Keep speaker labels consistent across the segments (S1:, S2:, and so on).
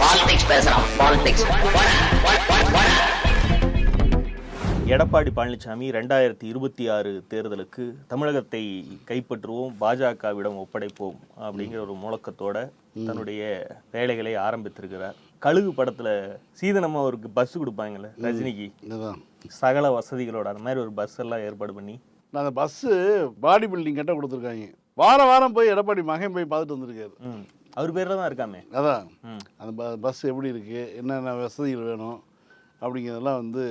S1: Politics பேசுறான் politics
S2: Edappadi Palaniswami ரெண்டாயிரத்தி இருபத்தி ஆறு தேர்தலுக்கு தமிழகத்தை கைப்பற்றுவோம் பாஜகவிடம் ஒப்படைப்போம் அப்படிங்கிற ஒரு முழக்கத்தோட தன்னுடைய வேலைகளை ஆரம்பித்திருக்கிறார். கழுகு படத்துல சீதனமா அவருக்கு பஸ் கொடுப்பாங்கல்ல ரஜினிக்கு.
S3: இதுதான்.
S2: சகல வசதிகளோட அந்த மாதிரி ஒரு பஸ் எல்லாம் ஏற்பாடு பண்ணி.
S3: நான் அந்த பஸ்ஸு பாடி பில்டிங் கட்ட கொடுத்துருக்காங்க. வாரம் வாரம் போய் எடப்பாடி மகன் போய் பார்த்துட்டு வந்திருக்காரு.
S2: அவர் பேர்ல தான் இருக்காமே.
S3: அதான். அந்த ப பஸ் எப்படி இருக்குது என்னென்ன வசதிகள் வேணும்? அப்படிங்கிறதெல்லாம் வந்து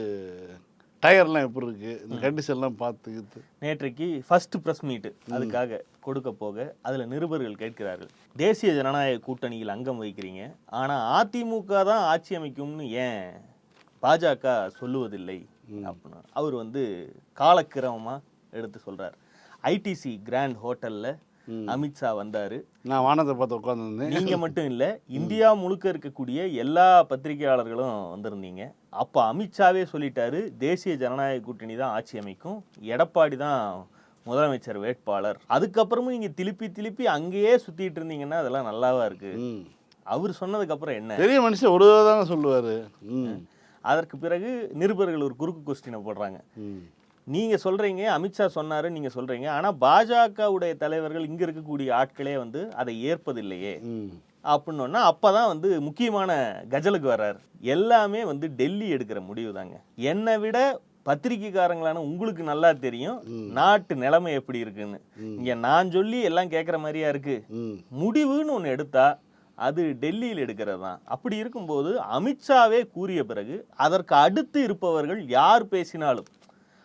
S3: டயர்லாம் எப்படி இருக்குது இந்த கண்டிஷன்லாம் பார்த்துக்கிட்டு.
S2: நேற்றைக்கு ஃபர்ஸ்ட் ப்ரெஸ் மீட் அதுக்காக கொடுக்க போக அதுல நிருபர்கள் கேட்கிறார்கள். தேசிய ஜனநாயக கூட்டணியில் அங்கம் வகிக்கிறீங்க. ஆனா அதிமுக தான் ஆட்சி அமைக்கும்னு ஏன் பாஜக சொல்லுவதில்லை? அப்படின்னு அவர் வந்து காலக்கிரமமா எடுத்து சொல்றார். ஐடிசி கிராண்ட் ஹோட்டல்ல அமித்ஷா வந்தாரு.
S3: நான் வானத்தை பார்த்து உட்காந்துருந்தேன்
S2: நீங்க மட்டும் இல்ல இந்தியா முழுக்க இருக்கக்கூடிய எல்லா பத்திரிகையாளர்களும் வந்திருந்தீங்க. அப்ப அமித்ஷாவே சொல்லிட்டாரு தேசிய ஜனநாயக கூட்டணி தான் ஆட்சி அமைக்கும். எடப்பாடி தான் முதலமைச்சர் வேட்பாளர். அதுக்கப்புறமும் நீங்க திருப்பி திருப்பி அங்கேயே சுத்திட்டு இருந்தீங்கன்னா அதெல்லாம் நல்லாவா இருக்கு? அவர் சொன்னதுக்கு அப்புறம் என்ன?
S3: பெரிய மனுஷன் ஒரு தடவை தாங்க சொல்லுவார்.
S2: அதற்கு பிறகு நிருபர்கள் ஒரு குறுக்கு கொஸ்டினை போடுறாங்க.
S3: ம்
S2: நீங்க சொல்றீங்க அமித்ஷா சொன்னாரு நீங்க சொல்றீங்க. ஆனா பாஜகவுடைய தலைவர்கள் இங்க இருக்கக்கூடிய ஆட்களே வந்து அதை ஏற்பதில்லையே.
S3: ம்.
S2: அப்படின்னோன்னா அப்பதான் வந்து முக்கியமான கஜலுக்கு வர்றாரு. எல்லாமே வந்து டெல்லி எடுக்கிற முடிவு தாங்க என்னை விட பத்திரிக்கைக்காரங்களான உங்களுக்கு நல்லா தெரியும் நாட்டு நிலைமை எப்படி இருக்குன்னு. இங்க நான் சொல்லி எல்லாம் கேட்குற மாதிரியா இருக்கு. முடிவுன்னு ஒன்று எடுத்தா அது டெல்லியில் எடுக்கிறது தான் அப்படி இருக்கும்போது அமித்ஷாவே கூறிய பிறகு அதற்கு அடுத்து இருப்பவர்கள் யார் பேசினாலும்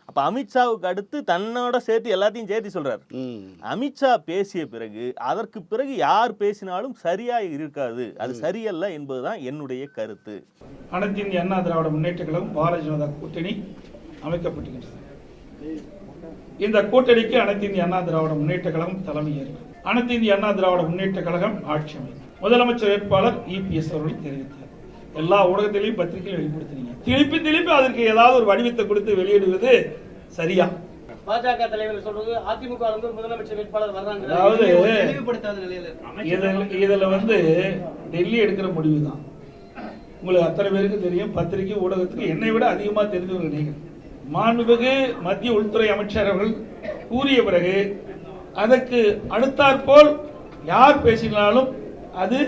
S2: அப்ப அமித்ஷாவுக்கு அடுத்து தன்னோட சேர்த்து எல்லாத்தையும் சேர்த்து சொல்றாரு.
S3: ம்.
S2: அமித்ஷா பேசிய பிறகு அதற்கு பிறகு யார் பேசினாலும் சரியா இருக்காது. அது சரியல்ல என்பதுதான் என்னுடைய கருத்து.
S4: அனைத்து இந்திய அண்ணா திராவிட முன்னேற்ற கழகம் பாரதிய ஜனதா கூட்டணி அமைக்கப்பட்டுகின்றது இந்த கூட்டணிக்கு அனைத்து இந்திய அண்ணா திராவிட முன்னேற்ற கழகம் தலைமையேற்கும் அனைத்து இந்திய அண்ணா திராவிட முன்னேற்ற கழகம் ஆட்சி அமைக்கும். முதலமைச்சர் வேட்பாளர் இபிஎஸ் அவர்கள் தெரிவித்தார். எல்லா ஊடகத்திலையும் பத்திரிகையில் வெளிப்படுத்தினீங்க. திருப்பி திருப்பி அதற்கு ஏதாவது ஒரு வடிவத்தை கொடுத்து வெளியிடுவது சரியா?
S5: பாஜக தலைவர் சொல்றது அதிமுக இருந்து முதலமைச்சர் வேட்பாளர் வர்றாங்க.
S4: அதாவது-
S5: தெளிவுபடுத்தாத நிலையில.
S4: இதுல வந்து டெல்லி எடுக்கிற முடிவு தான் உங்களுக்கு அத்தனை பேருக்கு தெரியும் பத்திரிகை ஊடகத்துக்கு என்னை விட அதிகமா தெரிஞ்சவங்க நீங்க மாண்புமிகு மத்திய உள்துறை அமைச்சர் அவர்கள் கூறிய பிறகு அதற்கு அடுத்தாற்போல் யார் பேசினாலும் அது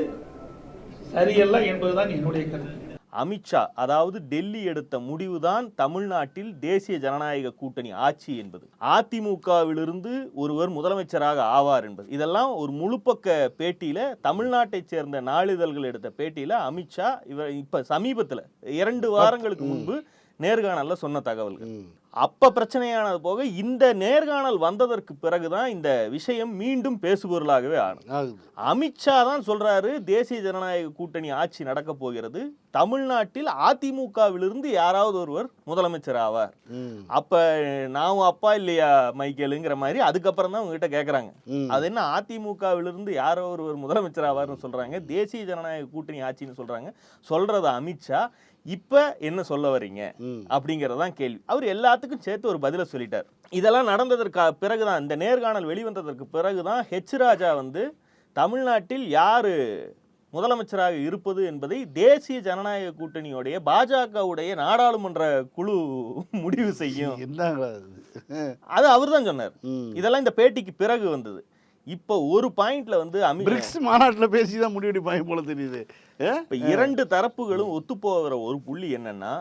S4: சரியல்ல என்பதுதான் என்னுடைய கருத்து.
S2: அமித்ஷா அதாவது டெல்லி எடுத்த முடிவுதான் தமிழ்நாட்டில் தேசிய ஜனநாயக கூட்டணி ஆட்சி என்பது. அதிமுகவிலிருந்து ஒருவர் முதலமைச்சராக ஆவார் என்பது. இதெல்லாம் ஒரு முழுப்பக்க பேட்டியில தமிழ்நாட்டைச் சேர்ந்த நாளிதழ்கள் எடுத்த பேட்டியில அமித்ஷா இவர் இப்ப சமீபத்துல இரண்டு வாரங்களுக்கு முன்பு நேர்காணல்ல சொன்ன தகவல்கள். அப்ப பிரச்சனையானது போக இந்த நேர்காணல் வந்ததற்கு பிறகுதான் இந்த விஷயம் மீண்டும் பேசுபொருளாகவே ஆனது. அமித்ஷா தான் சொல்றாரு தேசிய ஜனநாயக கூட்டணி ஆட்சி நடக்க போகிறது. தமிழ்நாட்டில் அதிமுகவிலிருந்து யாராவது ஒருவர் முதலமைச்சர் ஆவார் அப்ப நான் அப்பா இல்லையா மைக்கேலுங்கிற மாதிரி அதுக்கப்புறம் தான் உங்ககிட்ட கேக்குறாங்க.
S3: ம்.
S2: அது என்ன அதிமுகவிலிருந்து யாரோ ஒருவர் முதலமைச்சர் ஆவார்னு சொல்றாங்க தேசிய ஜனநாயக கூட்டணி ஆட்சின்னு சொல்றாங்க. சொல்றது அமித்ஷா இப்ப என்ன சொல்ல வர்றீங்க
S3: ம்.
S2: அப்படிங்கறதான் கேள்வி. அவர் எல்லாத்துக்கும் சேர்த்து ஒரு பதில சொல்லிட்டார். இதெல்லாம் நடந்ததற்கு பிறகுதான் இந்த நேர்காணல் வெளிவந்ததற்கு பிறகுதான் ஹெச் ராஜா வந்து தமிழ்நாட்டில் யாரு முதலமைச்சராக இருப்பது என்பதை தேசிய ஜனநாயக கூட்டணியுடைய பாஜகவுடைய நாடாளுமன்ற குழு முடிவு செய்யும். அது? அவர் தான் சொன்னார். இதெல்லாம் இந்த பேட்டிக்கு பிறகு வந்தது. இப்போ ஒரு பாயிண்ட்ல வந்து
S3: பிரிக்ஸ் மாநாட்டில் பேசி தான் முடிவெடுப்பாங்க போல தெரியுது?
S2: இப்ப இரண்டு தரப்புகளும் ஒத்துப்போகிற ஒரு புள்ளி என்னன்னா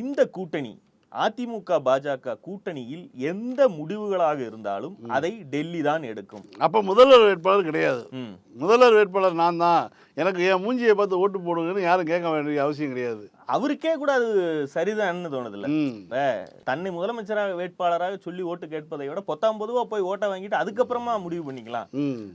S2: இந்த கூட்டணி அதிமுக பாஜக கூட்டணியில் எந்த முடிவுகளாக இருந்தாலும் அதை டெல்லி தான் எடுக்கும்.
S3: அப்போ முதல்வர் வேட்பாளர் கிடையாது. முதல்வர் வேட்பாளர் நான் தான் எனக்கு என் மூஞ்சியை பார்த்து ஓட்டு போடுங்கன்னு யாரும் கேட்க வேண்டிய அவசியம் கிடையாது.
S2: அவருக்கே கூட அது சரிதான்னு தோணுதுல்ல. தன்னை முதலமைச்சராக வேட்பாளராக சொல்லி ஓட்டு கேட்பதை விட பொத்தாம் பொதுவா போய் ஓட்டை வாங்கிட்டு அதுக்கப்புறமா முடிவு பண்ணிக்கலாம்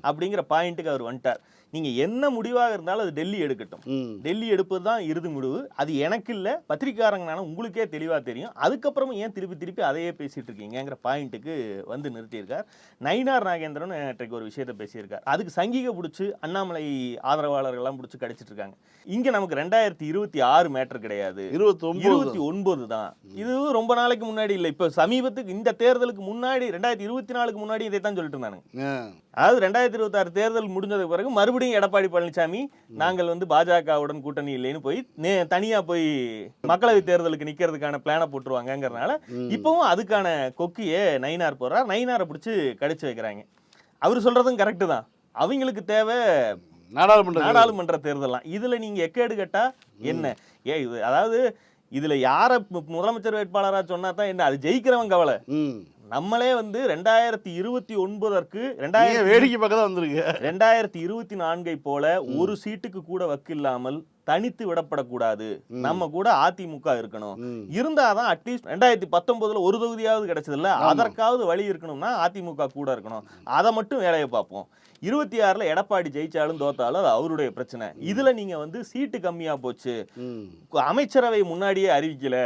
S2: அப்படிங்கிற பாயிண்ட்டுக்கு அவர் வந்துட்டார். நீங்க என்ன முடிவாக இருந்தாலும் அது டெல்லி எடுக்கட்டும். டெல்லி எடுப்பது தான் இறுதி முடிவு. அது எனக்கு இல்ல பத்திரிக்காரங்கனால உங்களுக்கே தெளிவா தெரியும். அதுக்கப்புறமும் ஏன் திருப்பி திருப்பி அதையே பேசிட்டு இருக்கீங்கங்கிற பாயிண்ட்டுக்கு வந்து நிறுத்தியிருக்கார். நயினார் நாகேந்திரன் நேற்றைக்கு ஒரு விஷயத்த பேசியிருக்கார். அதுக்கு சங்கிக பிடிச்சி அண்ணாமலை ஆதரவாளர்கள்லாம் பிடிச்சி கடிச்சிட்டு இருக்காங்க இங்க நமக்கு ரெண்டாயிரத்தி இருபத்தி ஆறு மேட்டர் கிடையாது. இருபத்தி ஒன்பது தான். இது ரொம்ப நாளைக்கு முன்னாடி இல்லை. இப்போ சமீபத்துக்கு இந்த தேர்தலுக்கு முன்னாடி ரெண்டாயிரத்தி இருபத்தி நாலுக்கு முன்னாடி இதை தான் சொல்லிட்டு இருந்தானுங்க. அதாவது ரெண்டாயிரத்தி இருபத்தாறு தேர்தல் முடிஞ்சதுக்கு பிறகு மறுபடியும் எடப்பாடி பழனிசாமி நாங்கள் வந்து பாஜகவுடன் கூட்டணி இல்லைன்னு போய் தனியா போய் மக்களவை தேர்தலுக்கு நிக்கிறதுக்கான பிளானை போட்டுருவாங்கங்கிறதுனால இப்பவும் அதுக்கான கொக்கியே நயினார் போறார் நயினாரை பிடிச்சி கடிச்சு வைக்கிறாங்க. அவர் சொல்றதும் கரெக்டு தான். அவங்களுக்கு தேவை
S3: நாடாளுமன்ற.
S2: நாடாளுமன்ற தேர்தலாம் இதுல நீங்க எக்கேடு கேட்டா என்ன? ஏ இது அதாவது இதுல யார முதலமைச்சர் வேட்பாளரா சொன்னா தான் என்ன? அது ஜெயிக்கிறவன் கவலை. நம்மளே வந்து ரெண்டாயிரத்தி இருபத்தி ஒன்பதற்கு
S3: நீங்க
S2: ரெண்டாயிரத்தி
S3: வேடிக்கை பக்கம் வந்திருக்கு
S2: ரெண்டாயிரத்தி இருபத்தி நான்கை போல ஒரு சீட்டுக்கு கூட வக்கில்லாமல் தனித்து விடப்படக்கூடாது. நம்ம கூட அதிமுக இருக்கணும். இருந்தாதான் அட்லீஸ்ட் ரெண்டாயிரத்தி பத்தொன்பதுல ஒரு தொகுதியாவது கிடைச்சதுல்ல. அதற்காவது வழி இருக்கணும்னா அதிமுக கூட இருக்கணும். அதை மட்டும் வேலையை பார்ப்போம். இருபத்தி ஆறுல எடப்பாடி ஜெயிச்சாலும் தோத்தாலும் அது அவருடைய பிரச்சனை. இதுல நீங்க வந்து சீட்டு கம்மியா போச்சு. அமைச்சரவை முன்னாடியே அறிவிக்கல.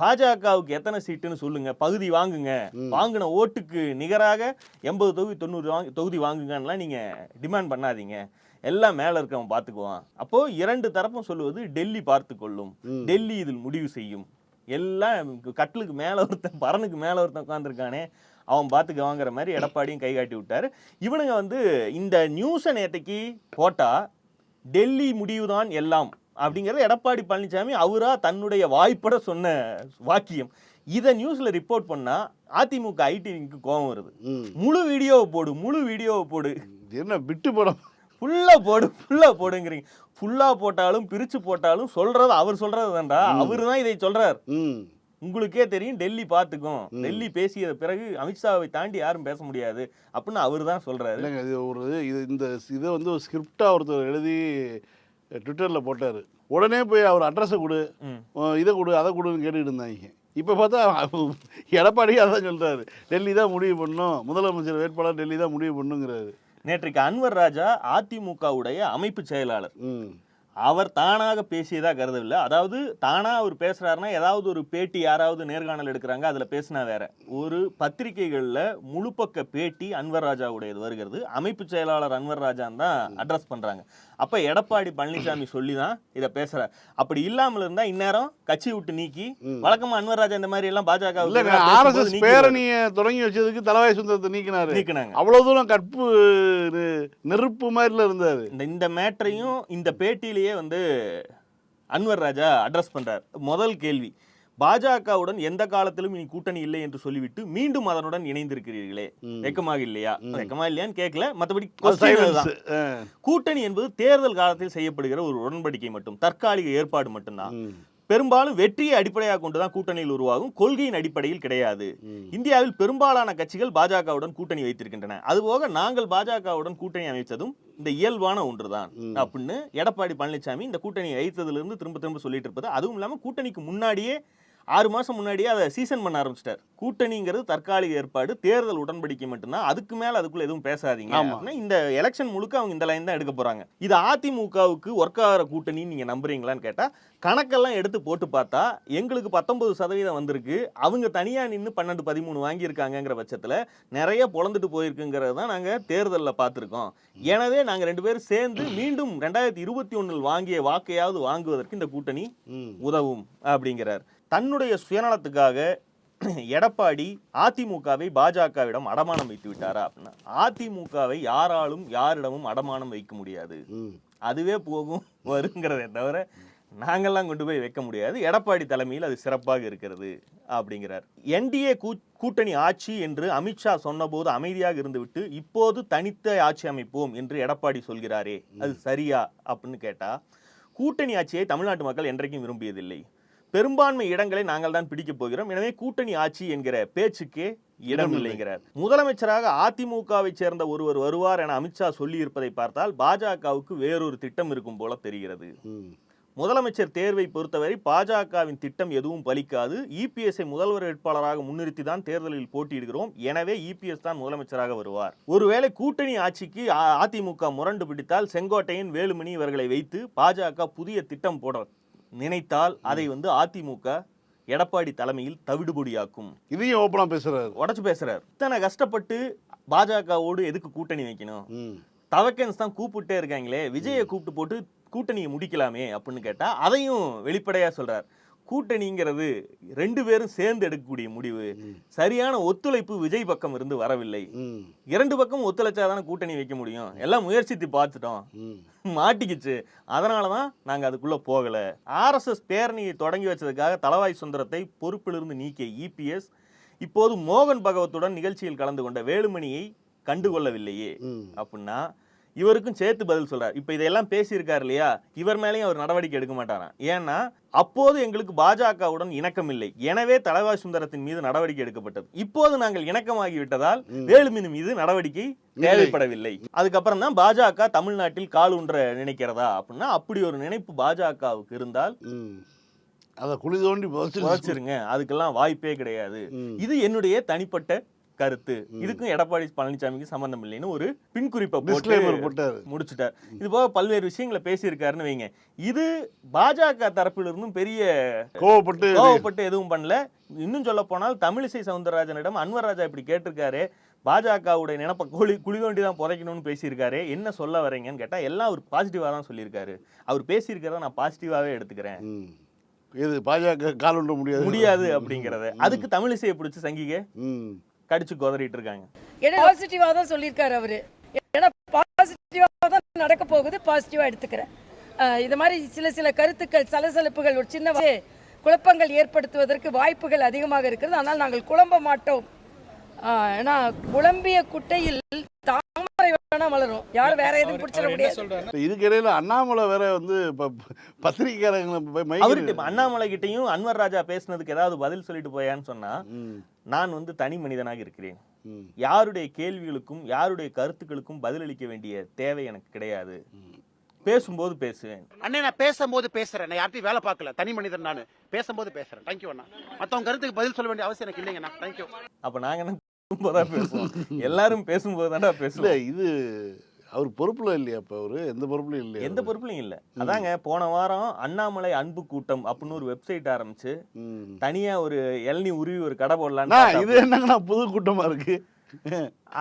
S2: பாஜகவுக்கு எத்தனை சீட்டுன்னு சொல்லுங்க. பகுதி வாங்குங்க. வாங்கின ஓட்டுக்கு நிகராக எண்பது தொகுதி தொண்ணூறு வாங்கி தொகுதி வாங்குங்கன்னுலாம் நீங்க டிமாண்ட் பண்ணாதீங்க. எல்லாம் மேல இருக்கவன் பார்த்துக்குவான் அப்போ இரண்டு தரப்பும் சொல்லுவது டெல்லி பார்த்து கொள்ளும் டெல்லி இதில் முடிவு செய்யும். எல்லாம் கட்டிலுக்கு மேல ஒருத்தன் பரனுக்கு மேல ஒருத்தன் உட்காந்துருக்கானே அவன் பார்த்துக்க வாங்குற மாதிரி எடப்பாடியும் கை காட்டி விட்டாரு. இவனுங்க வந்து இந்த நியூஸை நேத்தைக்கு போட்டா டெல்லி முடிவுதான் எல்லாம் அப்படிங்கறது எடப்பாடி பழனிசாமி அவரா தன்னுடைய வாய்ப்பட சொன்ன வாக்கியம். இதை நியூஸ்ல ரிப்போர்ட் பண்ணா அதிமுக ஐடிவிக்கு கோபம் வருது. முழு வீடியோவை போடு முழு வீடியோவை போடு.
S3: என்ன விட்டு படம்
S2: ஃபுல்லா போடு ஃபுல்லா போடுங்கிறீங்க. ஃபுல்லா போட்டாலும் பிரிச்சு போட்டாலும் சொல்றது அவர் சொல்றது தான்டா அவரு தான் இதை சொல்றார்.
S3: ம்.
S2: உங்களுக்கே தெரியும் டெல்லி பார்த்துக்கும். டெல்லி பேசியது பிறகு அமித்ஷாவை தாண்டி யாரும் பேச முடியாது அப்படின்னு அவர் தான் சொல்றாரு.
S3: இல்லைங்க இது ஒரு இது இந்த இதை வந்து ஒரு ஸ்கிரிப்டாக ஒருத்தர் எழுதி ட்விட்டரில் போட்டார். உடனே போய் அவர் அட்ரஸை கொடு. இதை கொடு அதை கொடுன்னு கேட்டுக்கிட்டு இருந்தாங்க. இப்போ பார்த்தா எடப்பாடி அதான் சொல்கிறாரு டெல்லி தான் முடிவு பண்ணணும். முதலமைச்சர் வேட்பாளர் டெல்லி தான் முடிவு பண்ணுங்கிறாரு.
S2: நேற்றைக்கு அன்வர் ராஜா அதிமுகவுடைய அமைப்பு செயலாளர். அவர் தானாக பேசியதா கருதவில்லை. அதாவது தானா அவர் பேசுறாருன்னா ஏதாவது ஒரு பேட்டி யாராவது நேர்காணல் எடுக்கிறாங்க அதுல பேசினா வேற. ஒரு பத்திரிகைகள்ல முழுப்பக்க பேட்டி அன்வர் ராஜாவுடையது வருகிறது. அமைப்பு செயலாளர் அன்வர் ராஜான் தான் அட்ரஸ் பண்றாங்க. அப்ப எடப்பாடி பழனிசாமி சொல்லி தான் இதை பேசுறார். அப்படி இல்லாமல் இருந்தா இந்நேரம் கட்சி விட்டு நீக்கி வழக்கமா அன்வர் ராஜா இந்த மாதிரி எல்லாம் பாஜக
S3: ஆர்எஸ்எஸ் பேரணியை தொடங்கி வச்சதுக்கு தலைவாய் சுந்தரத்தை நீக்கினாரு.
S2: நீக்கினாங்க.
S3: அவ்வளோ தூரம் கற்பு நெருப்பு மாதிரில இருந்தாரு.
S2: இந்த இந்த மேட்டரையும் இந்த பேட்டியிலேயே வந்து அன்வர் ராஜா அட்ரஸ் பண்றார். முதல் கேள்வி. பாஜகவுடன் எந்த காலத்திலும் இனி கூட்டணி இல்லை என்று சொல்லிவிட்டு மீண்டும் அதனுடன் இணைந்திருக்கிறீர்களே. வெக்கமாக இல்லையா? வெக்கமா இல்லையான்னு கேட்கல.
S3: சைலன்ஸ்
S2: கூட்டணி என்பது தேர்தல் காலத்தில் செய்யப்படுகிற ஒரு உடன்படிக்கை மட்டும் தற்காலிக ஏற்பாடு மட்டும்தான். பெரும்பாலும் வெற்றியை அடிப்படையாக கொண்டுதான் கூட்டணியில் உருவாகும் கொள்கையின் அடிப்படையில் கிடையாது. இந்தியாவில் பெரும்பாலான கட்சிகள் பாஜகவுடன் கூட்டணி வைத்திருக்கின்றன. அதுபோக நாங்கள் பாஜகவுடன் கூட்டணி அமைத்ததும் இந்த இயல்பான ஒன்றுதான். அப்படின்னு எடப்பாடி பழனிசாமி இந்த கூட்டணி வைத்ததிலிருந்து திரும்ப திரும்ப சொல்லிட்டு இருப்பது அதுவும் இல்லாம கூட்டணிக்கு முன்னாடியே ஆறு மாசம் முன்னாடியே அதை சீசன் பண்ண ஆரம்பிச்சிட்டார். கூட்டணிங்கிறது தற்காலிக ஏற்பாடு தேர்தல் உடன்படிக்கை மட்டும்தான். அதுக்கு மேல அதுக்குள்ள எதுவும் பேசாதீங்க. அப்படின்னா இந்த எலெக்ஷன் முழுக்க அவங்க இந்த லைன் தான் எடுக்க போறாங்க. இது அதிமுகவுக்கு ஒர்க் ஆகிற கூட்டணின்னு நீங்க நம்புறீங்களான்னு கேட்டா கணக்கெல்லாம் எடுத்து போட்டு பார்த்தா எங்களுக்கு பத்தொன்பது சதவீதம் வந்திருக்கு. அவங்க தனியா நின்று பன்னெண்டு பதிமூணு வாங்கியிருக்காங்கங்கிற பட்சத்துல நிறைய பொழந்துட்டு போயிருக்குங்கிறது தான் நாங்க தேர்தலில் பார்த்துருக்கோம். எனவே நாங்க ரெண்டு பேரும் சேர்ந்து மீண்டும் ரெண்டாயிரத்தி இருபத்தி ஒண்ணில் வாங்கிய வாக்கையாவது வாங்குவதற்கு இந்த கூட்டணி உதவும் அப்படிங்கிறார். தன்னுடைய சுயநலத்துக்காக எடப்பாடி அதிமுகவை பாஜகவிடம் அடமானம் வைத்து விட்டாரா அப்படின்னா அதிமுகவை யாராலும் யாரிடமும் அடமானம் வைக்க முடியாது. அதுவே போகும் வருங்கிறதை தவிர நாங்கெல்லாம் கொண்டு போய் வைக்க முடியாது. எடப்பாடி தலைமையில் அது சிறப்பாக இருக்கிறது அப்படிங்கிறார். என்டிஏ கூட்டணி ஆட்சி என்று அமித்ஷா சொன்னபோது அமைதியாக இருந்துவிட்டு இப்போது தனித்த ஆட்சி அமைப்போம் என்று எடப்பாடி சொல்கிறாரே அது சரியா அப்படின்னு கேட்டா கூட்டணி ஆட்சியை தமிழ்நாட்டு மக்கள் என்றைக்கும் விரும்பியதில்லை. பெரும்பான்மை இடங்களை நாங்கள் தான் பிடிக்கப் போகிறோம். எனவே கூட்டணி ஆட்சி என்கிற பேச்சுக்கே இடமில்லைங்கிறார் முதலமைச்சராக அதிமுகவை சேர்ந்த ஒருவர் வருவார் என அமித்ஷா சொல்லி இருப்பதை பார்த்தால் பாஜகவுக்கு வேறொரு திட்டம் இருக்கும் போல தெரிகிறது. முதலமைச்சர் தேர்வை பொறுத்தவரை பாஜகவின் திட்டம் எதுவும் பலிக்காது. இபிஎஸ்ஐ முதல்வர் வேட்பாளராக முன்னிறுத்தி தான் தேர்தலில் போட்டியிடுகிறோம். எனவே இபிஎஸ் தான் முதலமைச்சராக வருவார். ஒருவேளை கூட்டணி ஆட்சிக்கு அதிமுக முரண்டு பிடித்தால் செங்கோட்டையன் வேலுமணி இவர்களை வைத்து பாஜக புதிய திட்டம் போட நினைத்தால் அதை வந்து அதிமுக எடப்பாடி தலைமையில் தவிடுபொடியாக்கும்.
S3: இதையும் ஓப்பனாக பேசுறாரு.
S2: உடச்சு பேசுறாரு. இத்தனை கஷ்டப்பட்டு பாஜகவோடு எதுக்கு கூட்டணி வைக்கணும்? தவக்கன்ஸ் தான் கூப்பிட்டே இருக்காங்களே விஜயை கூப்பிட்டு போட்டு கூட்டணியை முடிக்கலாமே அப்படின்னு கேட்டா அதையும் வெளிப்படையா சொல்றார். கூட்டணிங்கிறது ரெண்டு பேரும் சேர்ந்து எடுக்கக்கூடிய முடிவு. சரியான ஒத்துழைப்பு விஜய் பக்கம் இருந்து வரவில்லை. இரண்டு பக்கம் ஒத்துழைச்சாதானே கூட்டணி வைக்க முடியும். எல்லாம் முயற்சித்து பார்த்துட்டோம். மாட்டிக்கிச்சு. அதனால தான் நாங்கள் அதுக்குள்ளே போகலை. ஆர்எஸ்எஸ் பேரணியை தொடங்கி வச்சதுக்காக தலவாய் சுந்தரத்தை பொறுப்பிலிருந்து நீக்கிய இபிஎஸ் இப்போது மோகன் பகவத்துடன் நிகழ்ச்சியில் கலந்து கொண்ட வேலுமணியை கண்டுகொள்ளவில்லையே. அப்படின்னா இவருக்கும் சேர்த்து பதில் சொல்றார். இப்போ இதையெல்லாம் பேசியிருக்காரு இல்லையா? இவர் மேலேயும் அவர் நடவடிக்கை எடுக்க மாட்டாராம் ஏன்னா அப்போது எங்களுக்கு பாஜகவுடன் இணக்கம் இல்லை எனவே தலவாய் சுந்தரத்தின் மீது நடவடிக்கை எடுக்கப்பட்டது. இப்போது நாங்கள் இணக்கமாகி விட்டதால் வேலுமணி மீது நடவடிக்கை தேவைப்படவில்லை. அதுக்கப்புறம் தான் பாஜக தமிழ்நாட்டில் கால் ஊன்ற நினைக்கிறதா அப்படின்னா அப்படி ஒரு நினைப்பு பாஜகவுக்கு இருந்தால்
S3: அதை குழி தோண்டி
S2: வச்சிருங்க அதுக்கெல்லாம் வாய்ப்பே கிடையாது. இது என்னுடைய தனிப்பட்ட கருத்து. இதுக்கும் எடப்பாடி பழனிசாமிக்கு சம்பந்தம் இல்லைன்னு ஒரு பின்குறிப்பை
S3: Disclaimer
S2: போட்டு. முடிச்சுட்டார். இது போக பல்வேறு விஷயங்களை பேசியிருக்காருன்னு வைங்க. இது பாஜக தரப்பிலிருந்தும் பெரிய
S3: கோவப்பட்டு
S2: கோவப்பட்டு எதுவும் பண்ணல. இன்னும் சொல்ல போனால் தமிழிசை சவுந்தரராஜனிடம் அன்வர் ராஜா இப்படி கேட்டிருக்காரு. பாஜகவுடைய நினப்ப குழி குழி தோண்டி தான் புதைக்கணும்னு பேசியிருக்காரு. என்ன சொல்ல வரீங்கன்னு கேட்டா எல்லாம் அவர் பாசிட்டிவா தான் சொல்லியிருக்காரு. அவர் பேசியிருக்கிறத நான் பாசிட்டிவாவே எடுத்துக்கிறேன்.
S3: இது பாஜக கால் முடியாது.
S2: முடியாது அப்படிங்கறத. அதுக்கு தமிழிசையை பிடிச்சி சங்கிக கடிச்சு குதறிட்டு இருக்காங்க
S6: ஏன்னா பாசிட்டிவா தான் சொல்லியிருக்காரு அவரு. ஏன்னா பாசிட்டிவா தான் நடக்க போகுது பாசிட்டிவா எடுத்துக்கிறேன். இது மாதிரி சில சில கருத்துக்கள் சலசலப்புகள் ஒரு சின்ன குழப்பங்கள் ஏற்படுத்துவதற்கு வாய்ப்புகள் அதிகமாக இருக்கிறது. ஆனால் நாங்கள் குழம்ப மாட்டோம். ஏன்னா குழம்பிய குட்டையில் வளரும். யாரும் வேற எதுவும் பிடிச்சிட முடியாது.
S3: இப்ப இதுக்கு இடையில அண்ணாமலை வேற வந்து பத்திரிகையாளர்களை
S2: அவர்கிட்ட அண்ணாமலை கிட்டயும் அன்வர் ராஜா பேசுனதுக்கு ஏதாவது பதில் சொல்லிட்டு போயான்னு சொன்னா நான் வந்து தனி மனிதனாக இருக்கிறேன். யாருடைய கேள்விகளுக்கும் யாருடைய கருத்துக்களுக்கும் பதிலளிக்க வேண்டிய தேவை எனக்கு கிடையாது. பேசும்போது பேசுவேன்.
S7: அண்ணே நான் பேசும்போது பேசுறேன். நான் யார்ட்டையும் வேலை பார்க்கல. தனி மனிதன் நான். பேசும்போது பேசுறேன். தேங்க்யூ அண்ணா. மத்தவங்க கருத்துக்கு பதில் சொல்ல வேண்டிய அவசியம் எனக்கு இல்லைங்கண்ணா தேங்க்யூ
S2: அப்ப நாங்க என்ன பேசும்போதுதான் பேசுவோம். எல்லாரும் பேசும்போது தான்டா பேசுவோம்
S3: இது அவர் பொறுப்புல இல்லையா இப்ப அவரு? எந்த பொறுப்புலையும் இல்லையா
S2: எந்த பொறுப்புலையும் இல்ல. அதாங்க போன வாரம் அண்ணாமலை அன்பு கூட்டம் அப்படின்னு ஒரு வெப்சைட் ஆரம்பிச்சு. தனியா ஒரு இளநீ உருவி ஒரு கடை போடலான்னு
S3: இது என்னங்கண்ணா புது கூட்டமா இருக்கு?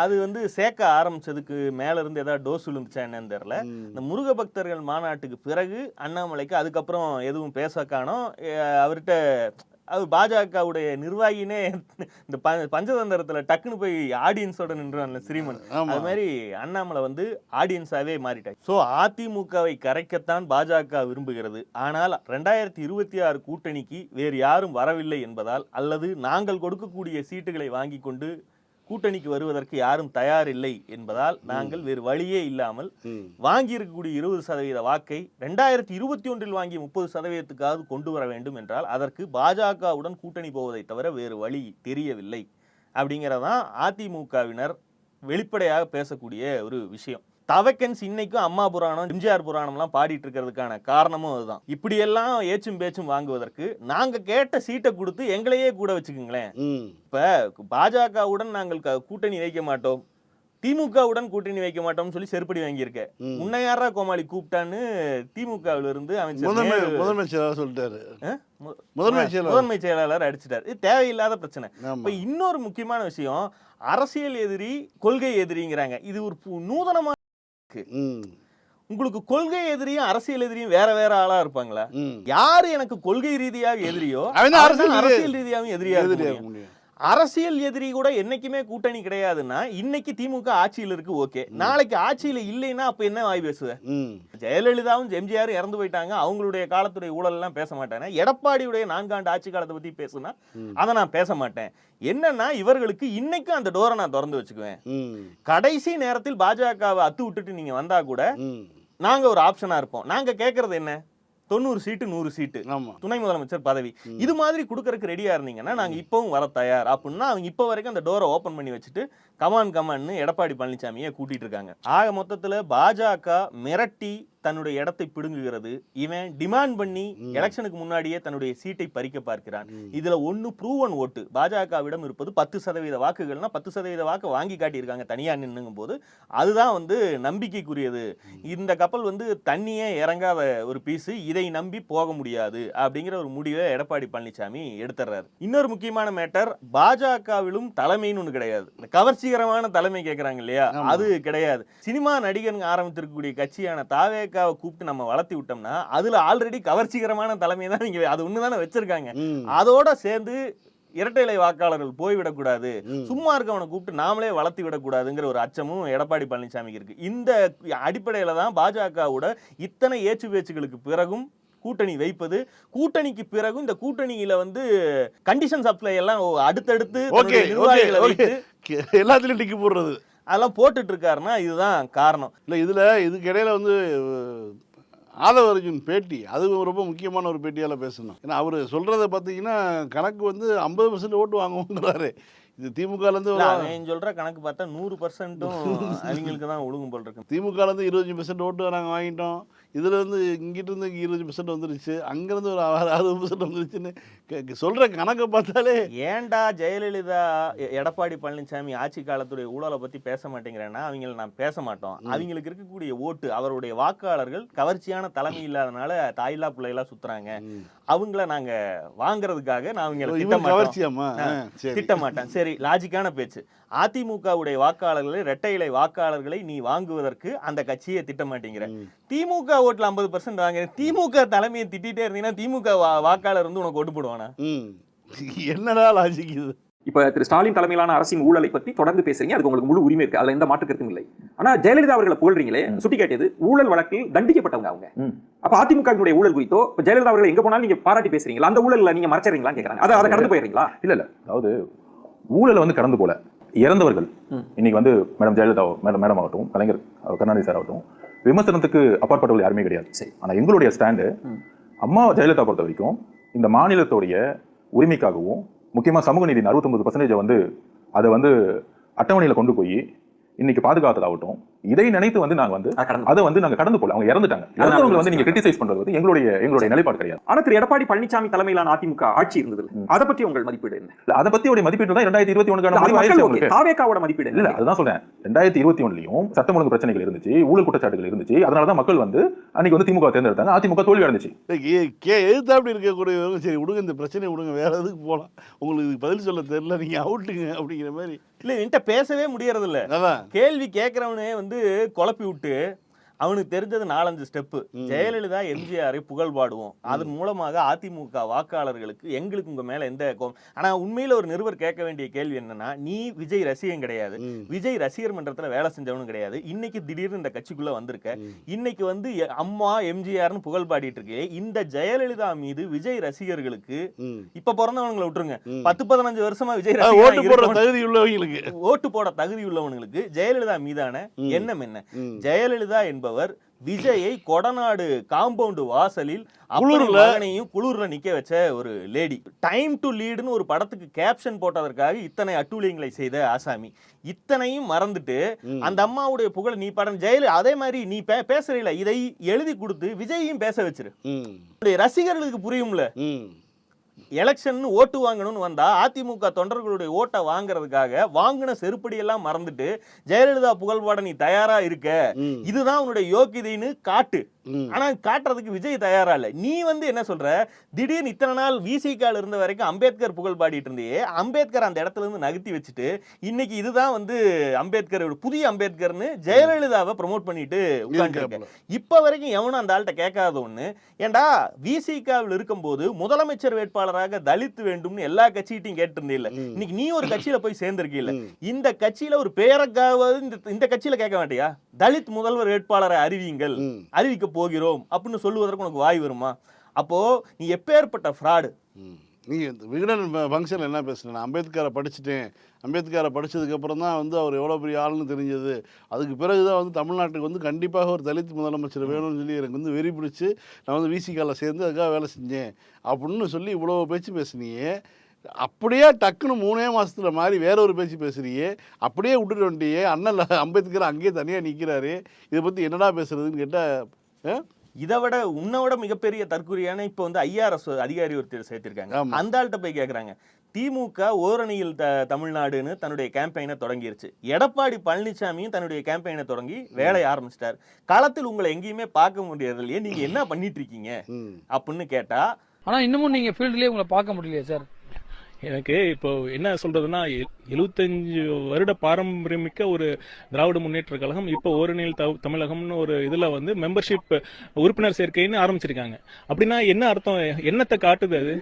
S2: அது வந்து சேர்க்க ஆரம்பிச்சதுக்கு மேல இருந்து ஏதாவது டோஸ் விழுந்துச்சா என்னன்னு தெரியல. இந்த முருக பக்தர்கள் மாநாட்டுக்கு பிறகு அண்ணாமலைக்கு அதுக்கப்புறம் எதுவும் பேச காணோம் அவர்கிட்ட அவர் பாஜகவுடைய நிர்வாகினே இந்த ப- பஞ்சதந்திரத்துல டக்குன்னு போய் ஆடியன்ஸோட நின்றான்ல ஸ்ரீமன். அது மாதிரி அண்ணாமலை வந்து ஆடியன்ஸாவே மாறிட்டார். ஸோ அதிமுகவை கரைக்கத்தான் பாஜக விரும்புகிறது. ஆனால் ரெண்டாயிரத்தி இருபத்தி ஆறு கூட்டணிக்கு வேறு யாரும் வரவில்லை என்பதால் அல்லது நாங்கள் கொடுக்கக்கூடிய சீட்டுகளை வாங்கி கொண்டு கூட்டணிக்கு வருவதற்கு யாரும் தயார் இல்லை என்பதால் நாங்கள் வேறு வழியே இல்லாமல்
S3: ம்.
S2: வாங்கி இருக்கக்கூடிய இருபது சதவீத வாக்கை ரெண்டாயிரத்தி இருபத்தி ஒன்றில் வாங்கிய முப்பது சதவீதத்துக்காவது கொண்டு வர வேண்டும் என்றால் அதற்கு பாஜகவுடன் கூட்டணி போவதை தவிர வேறு வழி தெரியவில்லை. அப்படிங்கிறதான் அதிமுகவினர் வெளிப்படையாக பேசக்கூடிய ஒரு விஷயம். தவக்கன்ஸ் இன்னைக்கும் அம்மா புராணம் எம்ஜிஆர் புராணம்லாம் பாடிட்டு இருக்கிறதுக்கான காரணமும் அதுதான். இப்படியெல்லாம் ஏச்சும் பேச்சும் வாங்குவதற்கு நாங்க கேட்ட சீட்டை கொடுத்து எங்களையே கூட வச்சுக்குங்களேன். இப்ப பாஜகவுடன் நாங்கள் கூட்டணி வைக்க மாட்டோம். திமுகவுடன் கூட்டணி வைக்க மாட்டோம்னு சொல்லி செருப்படி வாங்கியிருக்க. உன்னை யாரா கோமாளி கூப்பிட்டான்னு திமுகவில இருந்து அமைச்சர்
S3: முதன்மை செயலாளர் சொல்லிட்டாரு. முதன்மை செயலாளர்.
S2: முதன்மை செயலாளர் அடிச்சிட்டார். இது தேவையில்லாத பிரச்சனை. இப்ப இன்னொரு முக்கியமான விஷயம் அரசியல் எதிரி கொள்கை எதிரிங்கிறாங்க. இது ஒரு பு- நூதனமா
S3: ம்
S2: உங்களுக்கு கொள்கை எதிரியும் அரசியல் எதிரியும் வேற வேற ஆளா இருப்பாங்களா? யாரு எனக்கு கொள்கை ரீதியாக எதிரியோ
S3: அரசியல்
S2: ரீதியாகவும் எதிரியா இருக்க முடியும். அரசியல் எதிரி கூட என்னைக்குமே கூட்டணி கிடையாதுன்னா இன்னைக்கு திமுக ஆட்சியில இருக்கு ஓகே. நாளைக்கு ஆட்சியில இல்லைன்னா அப்ப என்ன வாய் பேசுவ?
S3: ம்.
S2: ஜெயலலிதாவும் எம்ஜிஆர் இறந்து போயிட்டாங்க. அவங்களுடைய காலத்துடைய ஊழல் எல்லாம் பேச மாட்டேன். எடப்பாடியுடைய நான்காண்டு ஆட்சி காலத்தை பத்தி பேசுனா அதை நான் பேச மாட்டேன். என்னன்னா இவர்களுக்கு இன்னைக்கும் அந்த டோரை நான் திறந்து வச்சுக்குவேன். கடைசி நேரத்தில் பாஜகவை அத்து விட்டுட்டு நீங்க வந்தா கூட நாங்க ஒரு ஆப்ஷனா இருப்போம். நாங்க கேட்கறது என்ன? தொண்ணூறு சீட்டு நூறு சீட்டு. துணை முதலமைச்சர் பதவி. இது மாதிரி கொடுக்கறதுக்கு ரெடியா இருந்தீங்கன்னா நாங்க இப்பவும் வர தயார். அப்படின்னா அவங்க இப்ப வரைக்கும் அந்த டோரை ஓபன் பண்ணி வச்சுட்டு கமான் கமான்னு எடப்பாடி பழனிசாமியை கூட்டிட்டு இருக்காங்க. ஆக மொத்தத்துல பாஜக மிரட்டி தன்னுடைய இடத்தை பிடுங்குகிறது. இவன் டிமாண்ட் பண்ணி எலெக்ஷனுக்கு முன்னாடியே தன்னுடைய சீட்டை பறிக்க பார்க்கிறான். இதுல ஒன்னு ப்ரூவன் ஓட்டு பாஜகவிடம் இருப்பது பத்து சதவீத வாக்குகள்னா பத்து சதவீத வாக்கு வாங்கி காட்டியிருக்காங்க தனியா நின்னுங்கும் போது அதுதான் வந்து நம்பிக்கைக்குரியது. இந்த கப்பல் வந்து தண்ணியே இறங்காத ஒரு பீஸ் இதை நம்பி போக முடியாது அப்படிங்கிற ஒரு முடிவை எடப்பாடி பழனிசாமி எடுத்துறாரு இன்னொரு முக்கியமான மேட்டர் பாஜகவிலும் தலைமைன்னு ஒண்ணு கிடையாது. இந்த கவர்ச்சிகரமான தலைமை கேட்கறாங்க இல்லையா? அது கிடையாது. சினிமா நடிகன் ஆரம்பித்திருக்கக்கூடிய கட்சியான தாவேக தாவேக்காவை கூப்பிட்டு நம்ம வளர்த்தி விட்டோம்னா அதுல ஆல்ரெடி கவர்ச்சிகரமான தலைமை தான் நீங்க அது ஒண்ணு தானே வச்சிருக்காங்க. அதோட சேர்ந்து இரட்டை இலை வாக்காளர்கள் போய்விடக்கூடாது. சும்மா இருக்கவனை கூப்பிட்டு நாமளே வளர்த்தி விடக்கூடாதுங்கிற ஒரு அச்சமும் எடப்பாடி பழனிசாமிக்கு இருக்கு. இந்த அடிப்படையில தான் பாஜகவோட இத்தனை ஏச்சு பேச்சுகளுக்கு பிறகும் கூட்டணி வைப்பது கூட்டணிக்கு பிறகும் இந்த கூட்டணியில வந்து கண்டிஷன் சப்ளை எல்லாம் அடுத்தடுத்து
S3: எல்லாத்துலயும் டிக்கி போடுறது.
S2: அதெல்லாம் போட்டுட்டு இருக்காருன்னா இதுதான் காரணம்.
S3: இல்லை இதில் இதுக்கு இடையில வந்து ஆதவ அர்ஜுன் பேட்டி அது ரொம்ப முக்கியமான ஒரு பேட்டியால் பேசணும். ஏன்னா அவர் சொல்கிறத பார்த்தீங்கன்னா கணக்கு வந்து ஐம்பது பர்சன்ட் ஓட்டு வாங்குவோங்கிறாரு இது திமுகலேருந்து
S2: அவன் சொல்ற கணக்கு பார்த்தா நூறு பர்சன்ட்டும் அவங்களுக்கு தான் ஒழுங்கும் போல் இருக்கு.
S3: திமுகலேருந்து இருபத்தஞ்சி பர்சன்ட் ஓட்டு நாங்கள் வாங்கிட்டோம். இதுல இருந்து இங்கிட்ட இருந்து இங்கே இருபது பர்சன்ட் வந்துருச்சு. அங்கேருந்து ஒரு அறு- அறுபது பர்சன்ட் வந்துருச்சுன்னு சொல்ற கணக்கை பார்த்தாலே
S2: ஏன்டா ஜெயலலிதா எடப்பாடி பழனிசாமி ஆட்சி காலத்துடைய ஊழலை பத்தி பேச மாட்டேங்கிறேன்னா அவங்கள நான் பேச மாட்டோம். அவங்களுக்கு இருக்கக்கூடிய ஓட்டு அவருடைய வாக்காளர்கள் கவர்ச்சியான தலைமை இல்லாதனால தாயில்லா பிள்ளைகளா சுத்துறாங்க. அவங்கள நாங்க வாங்குறதுக்காக நான் அவங்கள திட்ட
S3: ஆ, சரி.
S2: மாட்டேன். சரி லாஜிக்கான பேச்சு. அதிமுகவுடைய வாக்காளர்களை இரட்டை இலை வாக்காளர்களை நீ வாங்குவதற்கு அந்த கட்சியை திட்ட மாட்டேங்கிற திமுக ஓட்டுல ஐம்பது பர்சன்ட் வாங்குற. திமுக தலைமையை திட்டிட்டே இருந்தீங்கன்னா திமுக வாக்காளர் வந்து உனக்கு ஓட்டு போடுவானா?
S3: ம். என்னடா லாஜிக் இது?
S8: இப்ப திரு ஸ்டாலின் தலைமையிலான அரசின் ஊழலை பத்தி தொடர்ந்து பேசுறீங்க. அதுக்கு உங்களுக்கு முழு உரிமை இருக்கு. அதுல எந்த மாற்று கருத்தும் இல்லை. ஆனா ஜெயலலிதா அவர்களை புகழ்றீங்களே சுட்டி காட்டியது ஊழல் வழக்கில் தண்டிக்கப்பட்டவங்க அவங்க. அப்ப அதிமுகவினுடைய ஊழல் குறித்தோ இப்ப ஜெயலலிதா அவர்கள் எங்க போனாலும் நீங்க பாராட்டி பேசுறீங்களா? அந்த ஊழல்ல நீங்க மறைச்சறீங்களான்னு கேக்குறாங்க. அதை அதை கடந்து போயிடுறீங்களா?
S9: இல்ல இல்ல. அதாவது ஊழலை வந்து கடந்து போல. இறந்தவர்கள். இன்னைக்கு வந்து மேடம் ஜெயலலிதா மேடம் மேடம் ஆகட்டும் கலைஞர் கருணாநிதி சார் ஆகட்டும் விமர்சனத்துக்கு அப்பாற்பட்டவர்கள் யாருமே கிடையாது.
S8: சரி.
S9: ஆனா எங்களுடைய ஸ்டாண்டு அம்மா ஜெயலலிதா பொறுத்த வரைக்கும் இந்த மாநிலத்துடைய உரிமைக்காகவும் முக்கியமா சமூக நீதி அறுபத்தொன்பது பர்சன்டேஜ் வந்து அதை வந்து அட்டவணையில கொண்டு போய் இன்னைக்கு பாதுகாத்ததாகட்டும் இதை நினைத்து வந்து நாங்க வந்து
S8: அதை
S9: வந்து நாங்க கடந்து போல அவங்க இறந்துட்டாங்க. இறந்தவங்களை வந்து நீங்க கிரிட்டிசைஸ் பண்றது வந்து எங்களுடைய எங்களுடைய நிலைப்பாடு கிடையாது.
S8: ஆனா திரு எடப்பாடி பழனிசாமி தலைமையிலான அதிமுக ஆட்சி இருந்தது அதை பத்தி உங்கள் மதிப்பீடு என்ன?
S9: இல்ல, அதை பத்தி ஒரு மதிப்பீடு தான் ரெண்டாயிரத்தி இருபத்தி உங்களுக்கு.
S8: தாவேக்காவோட மதிப்பீடு
S9: இல்ல அதுதான் சொல்றேன். ரெண்டாயிரத்தி இருபத்தி ஒண்ணுலயும் சட்டம் ஒழுங்கு பிரச்சனைகள் இருந்துச்சு ஊழல் குற்றச்சாட்டுகள் இருந்துச்சு. அதனாலதான் மக்கள் வந்து அன்னைக்கு வந்து திமுக தேர்ந்தெடுத்தாங்க. அதிமுக தோல்வி அடைஞ்சிச்சு.
S3: கே- கே எதிர்த்தாப்படி இருக்கக்கூடியவங்க சரி விடுங்க இந்த பிரச்சனையை விடுங்க. வேற எதுக்கு போகலாம் உங்களுக்கு பதில் சொல்ல தெரியல. நீங்க அவுட்டுங்க அப்படிங்கிற மாதிரி.
S2: இல்ல என்கிட்ட பேசவே முடியறது இல்ல கேள்வி கேட்கறவனே வந்து வந்து குழப்பி விட்டு அவனுக்கு தெரிஞ்சது நாலஞ்சு ஸ்டெப்பு ஜெயலலிதா எம்ஜிஆரை புகழ் பாடுவோம். அதன் மூலமாக அதிமுக வாக்காளர்களுக்கு எங்களுக்கு உங்க மேல எந்த ஆனா உண்மையில ஒரு நிருபர் கேட்க வேண்டிய கேள்வி என்னன்னா நீ விஜய் ரசிகன் கிடையாது. விஜய் ரசிகர் மன்றத்துல வேலை செஞ்சவனும் கிடையாது. இன்னைக்கு திடீர்னு இந்த கட்சிக்குள்ள வந்திருக்க. இன்னைக்கு வந்து அம்மா எம்ஜிஆர்னு புகழ் பாடிட்டு இருக்கே இந்த ஜெயலலிதா மீது விஜய் ரசிகர்களுக்கு. இப்ப பிறந்தவங்களை விட்டுருங்க. பத்து பதினஞ்சு வருஷமா விஜய்
S3: ஓட்டு தகுதி உள்ளவங்களுக்கு.
S2: ஓட்டு போட தகுதி உள்ளவனுங்களுக்கு ஜெயலலிதா மீதான. எண்ணம் என்ன. ஜெயலலிதா என்பவர் விஜயை கொடநாடு காம்பவுண்ட் வாசலில்
S3: குளூர்ல?
S2: குளூர்ல நிக்க வச்ச ஒரு லேடி டைம் டு லீடுன்னு ஒரு படத்துக்கு கேப்ஷன் போட்டதற்காக இத்தனை அட்டூழியங்களை செய்த ஆசாமி இத்தனையும் மறந்துட்டு. அந்த அம்மாவுடைய புகழ நீ படம் ஜெயல அதே மாதிரி நீ பேசுறீல இதை எழுதி கொடுத்து விஜயையும் பேச வச்சிரு ரசிகர்களுக்கு புரியும்ல. எலெக்ஷன் ஓட்டு வாங்கணும்னு வந்தா அதிமுக தொண்டர்களுடைய ஓட்டை வாங்குறதுக்காக வாங்கின செருப்படி எல்லாம் மறந்துட்டு ஜெயலலிதா புகழ்பாட நீ தயாரா இருக்க. இதுதான் உன்னுடைய யோக்கியதைன்னு காட்டு. ஆனா காட்டுறதுக்கு விஜய் தயாரா இல்ல. நீ வந்து என்ன சொல்ற? திடீர்னு இத்தனை நாள் விசிகால இருந்த வரைக்கும் அம்பேத்கர் புகழ் பாடிட்டு இருந்தியே. அம்பேத்கர் அந்த இடத்துல இருந்து நகர்த்தி வச்சுட்டு இன்னைக்கு இதுதான் வந்து அம்பேத்கர் புதிய அம்பேத்கர்னு ஜெயலலிதாவை ப்ரோமோட் பண்ணிட்டு உட்கார்ந்துருக்க. இப்ப வரைக்கும் எவனும் அந்த ஆள்கிட்ட கேட்காத ஒண்ணு. ஏன்டா விசிகாவில் இருக்கும்போது முதலமைச்சர் வேட்பாளராக தலித் வேண்டும்னு எல்லா கட்சிகிட்டையும் கேட்டிருந்தீல்ல. இன்னைக்கு நீ ஒரு கட்சியில போய் சேர்ந்திருக்கீல்ல. இந்த கட்சியில ஒரு பேரக்காவது இந்த கட்சியில கேட்க மாட்டியா? தலித் முதல்வர் வேட்பாளரை அறிவியுங்கள். அறிவிக்க போகிறோம் அப்படின்னு சொல்லுவதற்கு உனக்கு வாய் வருமா? அப்போது நீ எப்பேற்பட்ட ஃப்ராடு
S3: நீ இந்த விகடன் ஃபங்க்ஷனில் என்ன பேசுனேன் அம்பேத்கரை படிச்சுட்டேன். அம்பேத்கரை படிச்சதுக்கப்புறம் தான் வந்து அவர் எவ்வளோ பெரிய ஆளுன்னு தெரிஞ்சது. அதுக்கு பிறகு தான் வந்து தமிழ்நாட்டுக்கு வந்து கண்டிப்பாக ஒரு தலித் முதலமைச்சர் வேணும்னு சொல்லி எனக்கு வந்து வெறி பிடிச்சி நான் வந்து விசிகாவில் சேர்ந்து அதுக்காக வேலை செஞ்சேன். அப்படின்னு சொல்லி இவ்வளோ பேச்சு பேசுனியே. அப்படியே டக்குன்னு மூணே மாதத்தில் மாதிரி வேற ஒரு பேச்சு பேசுறியே. அப்படியே விட்டுட்டு வந்துட்டியே. அண்ணன் அம்பேத்கர் அங்கேயே தனியாக நிற்கிறாரு இதை பற்றி என்னடா பேசுறதுன்னு கேட்டால்
S2: இதை விட உன்னை விட மிகப்பெரிய தற்கொலையான இப்போ வந்து ஐஆர்எஸ் அதிகாரி ஒருத்தர் சேர்த்திருக்காங்க. அந்த ஆள்கிட்ட போய் கேட்குறாங்க திமுக ஓரணியில் த தமிழ்நாடுன்னு தன்னுடைய கேம்பெயினை தொடங்கிருச்சு. எடப்பாடி பழனிசாமியும் தன்னுடைய கேம்பெயினை தொடங்கி வேலையை ஆரம்பிச்சிட்டார். களத்தில் உங்களை எங்கேயுமே பார்க்க முடியறது இல்லையே நீங்க என்ன பண்ணிட்டு இருக்கீங்க?
S3: ம்.
S2: அப்படின்னு கேட்டா
S10: ஆனா இன்னமும் நீங்க ஃபீல்ட்லயே உங்களை பார்க்க முடியலையே சார் எனக்கு இப்போ என்ன சொல்றதுன்னா எ- எழுபத்தஞ்சு வருட பாரம்பரியமிக்க ஒரு திராவிட முன்னேற்ற கழகம் இப்போ ஓரணியில் த- தமிழகம்னு ஒரு இதுல வந்து மெம்பர்ஷிப் உறுப்பினர் சேர்க்கைன்னு ஆரம்பிச்சிருக்காங்க. அப்படின்னா என்ன அர்த்தம்? என்னத்தை காட்டுது அது?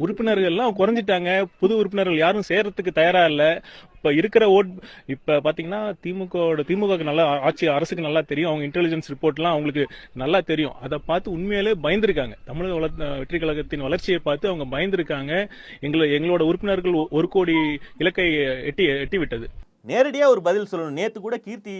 S10: உறுப்பினர்கள் எல்லாம் குறைஞ்சிட்டாங்க. புது உறுப்பினர்கள் யாரும் சேர்றதுக்கு தயாரா இல்ல. இப்ப இருக்கிற ஓட் இப்ப பாத்தீங்கன்னா திமுக திமுக நல்லா ஆட்சி அரசுக்கு நல்லா தெரியும். அவங்க இன்டெலிஜென்ஸ் ரிப்போர்ட்லாம் அவங்களுக்கு நல்லா தெரியும். அதை பார்த்து உண்மையிலே பயந்துருக்காங்க. தமிழக வள- வெற்றி கழகத்தின் வளர்ச்சியை பார்த்து அவங்க பயந்துருக்காங்க. எங்களை எங்களோட உறுப்பினர்கள் ஒரு கோடி இலக்கை எட்டி எட்டி விட்டது
S2: நேரடியா ஒரு பதில் சொல்லணும். நேத்து கூட கீர்த்தி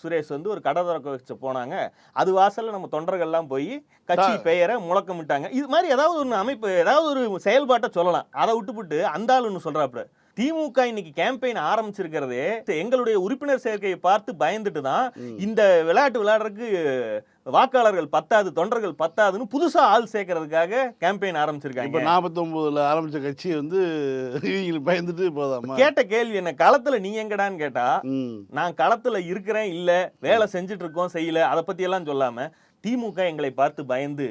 S2: சுரேஷ் வந்து ஒரு கடை திறக்க வச்சு போனாங்க. அது வாசல்ல நம்ம தொண்டர்கள்லாம் போய் கட்சி பெயரை முழக்கமிட்டாங்க. இது மாதிரி ஏதாவது ஒரு அமைப்பு ஏதாவது ஒரு செயல்பாட்டை சொல்லலாம். அதை விட்டுப்புட்டு அந்த ஆள் ஒன்று சொல்றாப்புல. திமுக இன்னைக்கு கேம்பெயின் ஆரம்பிச்சிருக்கிறதே எங்களுடைய உறுப்பினர் சேர்க்கையை பார்த்து பயந்துட்டு தான் இந்த விளையாட்டு விளையாடுறதுக்கு வாக்காளர்கள் பத்தாது தொண்டர்கள் பத்தாதுன்னு புதுசா ஆள் சேர்க்கறதுக்காக கேம்பெயின்
S3: இப்போ
S2: ஆரம்பிச்சிருக்காங்க
S3: நாற்பத்தொம்போதுல ஆரம்பிச்ச கட்சி வந்து இவங்களுக்கு பயந்துட்டு போதாமா?
S2: கேட்ட கேள்வி என்ன களத்துல நீ எங்கடான்னு கேட்டா
S3: ம்.
S2: நான் களத்துல இருக்கிறேன் இல்ல வேலை செஞ்சுட்டு இருக்கோம் செய்யல அதை பத்தி எல்லாம் சொல்லாம திமுக எங்களை பார்த்து பயந்து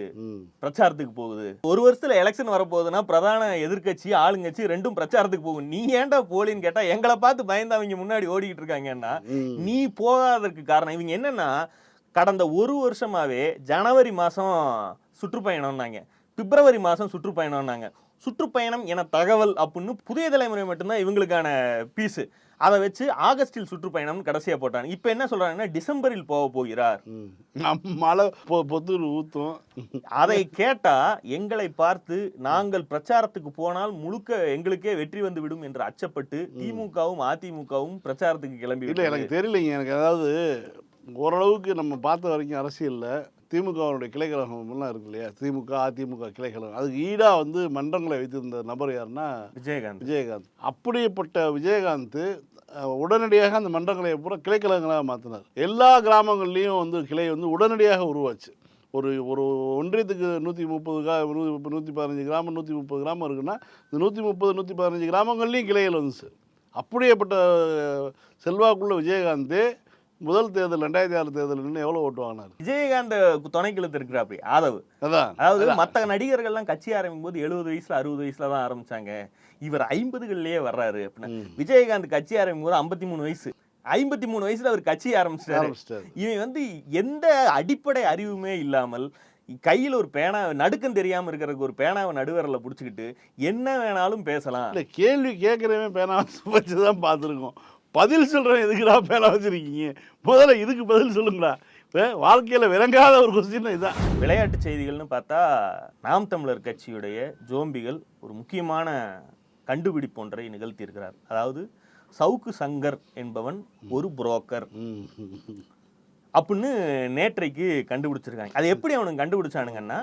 S2: பிரச்சாரத்துக்கு போகுது. ஒரு வருஷத்துல எலெக்ஷன் வரப்போகுதுன்னா பிரதான எதிர்க்கட்சி ஆளுங்கட்சி ரெண்டும் பிரச்சாரத்துக்கு போகும். நீ ஏன்டா போலின்னு கேட்டா எங்களை பார்த்து பயந்து அவங்க முன்னாடி ஓடிக்கிட்டு இருக்காங்கன்னா நீ போகாததுக்கு காரணம். இவங்க என்னன்னா கடந்த ஒரு வருஷமாவே ஜனவரி மாசம் சுற்றுப்பயணம்னாங்க. பிப்ரவரி மாசம் சுற்றுப்பயணம்னாங்க. சுற்றுப்பயணம் என தகவல் அப்படின்னு புதிய தலைமுறை மட்டும்தான் இவங்களுக்கான பீஸு அதை வச்சு ஆகஸ்டில் சுற்றுப்பயணம்னு கடைசியா போட்டாங்க. இப்போ என்ன சொல்றாங்கன்னா டிசம்பரில் போக போகிறார்.
S3: மழை பொத்துரு ஊத்தும்.
S2: அதை கேட்டா எங்களை பார்த்து நாங்கள் பிரச்சாரத்துக்கு போனால் முழுக்க எங்களுக்கே வெற்றி வந்து விடும் என்று அச்சப்பட்டு திமுகவும் அதிமுகவும் பிரச்சாரத்துக்கு கிளம்பி
S3: இல்லை. எனக்கு தெரியலைங்க. எனக்கு அதாவது ஓரளவுக்கு நம்ம பார்த்த வரைக்கும் அரசியலில் திமுகவுடைய கிளைக்கழகம்லாம் இருக்கு இல்லையா? திமுக அதிமுக கிளைக்கழகம் அதுக்கு ஈடாக வந்து மன்றங்களை வைத்திருந்த நபர் யாருன்னா
S2: விஜயகாந்த்.
S3: விஜயகாந்த். அப்படிப்பட்ட விஜயகாந்த் உடனடியாக அந்த மன்றங்களை பூரா கிளைக்கழகங்களாக மாற்றினார் எல்லா கிராமங்கள்லேயும் வந்து கிளை வந்து உடனடியாக உருவாச்சு. ஒரு ஒரு ஒன்றியத்துக்கு நூற்றி முப்பது கா நூற்றி பதினஞ்சு கிராமம் நூற்றி முப்பது கிராமம் இருக்குன்னா இந்த நூற்றி முப்பது நூற்றி பதினஞ்சு கிராமங்கள்லேயும் கிளைகள் வந்துச்சு. அப்படியேப்பட்ட செல்வாக்குள்ள விஜயகாந்த் முதல் தேர்தல் ரெண்டாயிரத்தி ஆறு தேர்தல் நின்று எவ்வளோ ஓட்டு வாங்கினார்?
S2: விஜயகாந்த் துணைக்கு இழுத்து இருக்கிறாப்படி ஆதவ்
S3: அதான்.
S2: அதாவது. மத்த நடிகர்கள்லாம் கட்சி ஆரம்பிக்கும் போது எழுபது வயசுல அறுபது வயசுல தான் ஆரம்பிச்சாங்க. இவர் ஐம்பதுகள்லயே வர்றாரு அப்படின்னா. விஜயகாந்த் கட்சி ஆரம்பிக்கும் போது ஐம்பத்தி மூணு வயசு. ஐம்பத்தி மூணு வயசுல அவர் கட்சி ஆரம்பிச்சிட்டாரு. இவன் வந்து எந்த அடிப்படை அறிவுமே இல்லாமல் கையில் ஒரு பேனா நடுக்கம் தெரியாம இருக்கிறதுக்கு ஒரு பேனாவை நடுவரல புடிச்சுக்கிட்டு என்ன வேணாலும் பேசலாம்.
S3: இல்லை கேள்வி கேட்குறவன் பேனா வச்சு தான் பார்த்துருக்கோம். பதில் சொல்கிறேன் எதுக்குடா பேனா வச்சுருக்கீங்க? முதல்ல இதுக்கு பதில் சொல்லுங்களா இப்போ வாழ்க்கையில் விளங்காத ஒரு கொஸ்டின் இதான்
S2: விளையாட்டு செய்திகள்னு பார்த்தா நாம் தமிழர் கட்சியுடைய ஜோம்பிகள் ஒரு முக்கியமான கண்டுபிடிப்பு ஒன்றை நிகழ்த்தியிருக்கிறார். அதாவது சவுக்கு சங்கர் என்பவன் ஒரு புரோக்கர். அப்படின்னு நேற்றைக்கு கண்டுபிடிச்சிருக்காங்க. அது எப்படி அவனுக்கு கண்டுபிடிச்சானுங்கன்னா.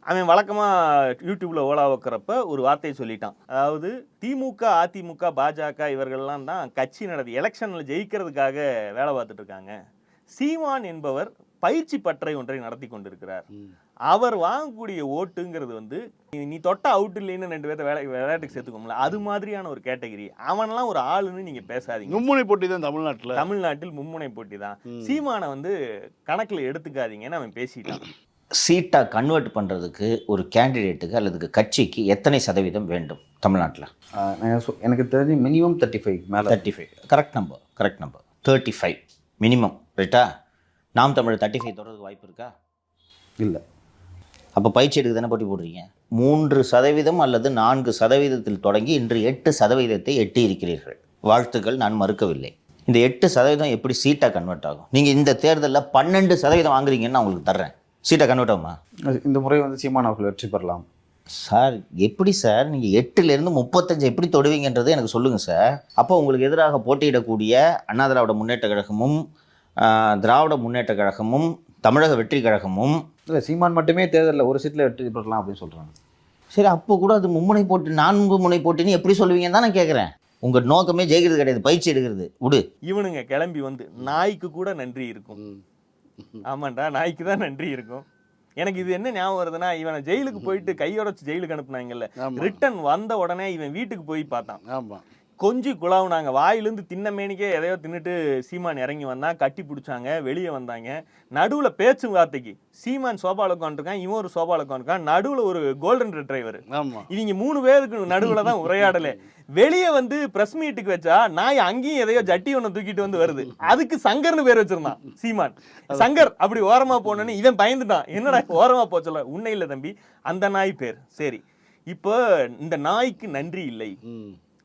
S2: அவன் வழக்கமா யூடியூப்ல ஓலா வைக்கிறப்ப ஒரு வார்த்தையை சொல்லிட்டான். அதாவது திமுக அதிமுக பாஜக இவர்கள்லாம் தான் கட்சி நடத்தி எலெக்ஷன்ல ஜெயிக்கிறதுக்காக வேலை பார்த்துட்டு இருக்காங்க. சீமான் என்பவர் பயிற்சி பற்றை ஒன்றை நடத்தி கொண்டிருக்கிறார். அவர் வாங்கக்கூடிய ஓட்டுங்கிறது வந்து நீ- தொட்ட அவுட் இல்லைன்னு ரெண்டு பேர்த்த வேலை விளையாட்டுக்கு சேர்த்துக்கோங்களேன் அது மாதிரியான ஒரு கேட்டகரி. அவன்லாம் ஒரு ஆளுன்னு நீங்க பேசாதீங்க.
S3: மும்முனை போட்டி தான் தமிழ்நாட்டில்.
S2: தமிழ்நாட்டில் மும்முனை போட்டி தான். சீமானை வந்து கணக்குல எடுத்துக்காதீங்கன்னு அவன் பேசிட்டான்.
S1: சீட்டா கன்வெர்ட் பண்றதுக்கு ஒரு கேண்டிடேட்டுக்கு அல்லது கட்சிக்கு எத்தனை சதவீதம் வேண்டும் தமிழ்நாட்டில்?
S11: எனக்கு தெரிஞ்சு மினிமம் தேர்ட்டி ஃபைவ் மேலே.
S1: Thirty five correct number correct number thirty five minimum ரைட்டா நாம் தமிழ் தேர்ட்டி ஃபைவ் தொடர்றதுக்கு வாய்ப்பு இருக்கா?
S11: இல்லை.
S1: அப்போ பயிற்சி எடுக்க தானே போட்டி போடுறீங்க? மூன்று சதவீதம் அல்லது நான்கு சதவீதத்தில் தொடங்கி இன்று எட்டு சதவீதத்தை எட்டி இருக்கிறீர்கள். வாழ்த்துக்கள் நான் மறுக்கவில்லை. இந்த எட்டு சதவீதம் எப்படி சீட்டாக கன்வெர்ட் ஆகும்? நீங்கள் இந்த தேர்தலில் பன்னெண்டு சதவீதம் வாங்குறீங்கன்னு நான் உங்களுக்கு தர்றேன். சீட்டாக கன்வெர்ட் ஆகுமா
S11: இந்த முறை வந்து சீமான் அவர்கள் வெற்றி பெறலாம்.
S1: சார் எப்படி சார்? நீங்கள் எட்டுலேருந்து முப்பத்தஞ்சு எப்படி தொடுவீங்கன்றது எனக்கு சொல்லுங்கள் சார். அப்போ உங்களுக்கு எதிராக போட்டியிடக்கூடிய அண்ணா திராவிட முன்னேற்ற கழகமும் திராவிட முன்னேற்ற கழகமும் தமிழக வெற்றி கழகமும்.
S11: இல்லை சீமான் மட்டுமே தேர்தலில் ஒரு சீட்டில் வெற்றி பெறலாம் அப்படின்னு சொல்கிறாங்க
S1: சரி அப்போ கூட அது மும்முனை போட்டி நான்கு முனை போட்டின்னு எப்படி சொல்லுவீங்கன்னு தான் நான் கேட்குறேன் உங்கள் நோக்கமே ஜெயிக்கிறது கிடையாது பயிற்சி எடுக்கிறது. விடு.
S2: இவனுங்க கிளம்பி வந்து நாய்க்கு கூட நன்றி இருக்கும். ஆமாண்டா நாய்க்கு தான் நன்றி இருக்கும். எனக்கு இது என்ன ஞாபகம் வருதுன்னா இவனை ஜெயிலுக்கு போயிட்டு கையுடைச்சு ஜெயிலுக்கு அனுப்புனாங்கல்ல.
S3: ஆமா.
S2: ரிட்டன் வந்த உடனே இவன் வீட்டுக்கு போய் பார்த்தான்.
S3: ஆமாம்
S2: கொஞ்சி குழாவுனாங்க. வாயிலிருந்து தின்ன மேனிக்கே எதையோ தின்னுட்டு சீமான் இறங்கி வந்தான். கட்டி பிடிச்சாங்க. வெளியே வந்தாங்க. நடுவுல பேச்சு வார்த்தைக்கு. சீமான் சோபால உட்காந்துருக்கான் இவன் ஒரு சோபால உட்காந்துருக்கான் நடுவுல ஒரு கோல்டன் டிரைவர்
S3: ஆமா.
S2: இவங்க மூணு பேருக்கு நடுவுல தான் உரையாடலே. வெளியே வந்து பிரஸ் மீட்டுக்கு வச்சா நாய் அங்கேயும் எதையோ ஜட்டி ஒண்ணு தூக்கிட்டு வந்து வருது. அதுக்கு சங்கர்னு பேர் வச்சிருந்தான் சீமான். சங்கர் அப்படி ஓரமா போனோன்னு இவன் பயந்துட்டான். என்னடா ஓரமா போச்சல உன்னை இல்ல தம்பி. அந்த நாய் பேர். சரி. இப்போ இந்த நாய்க்கு நன்றி இல்லை.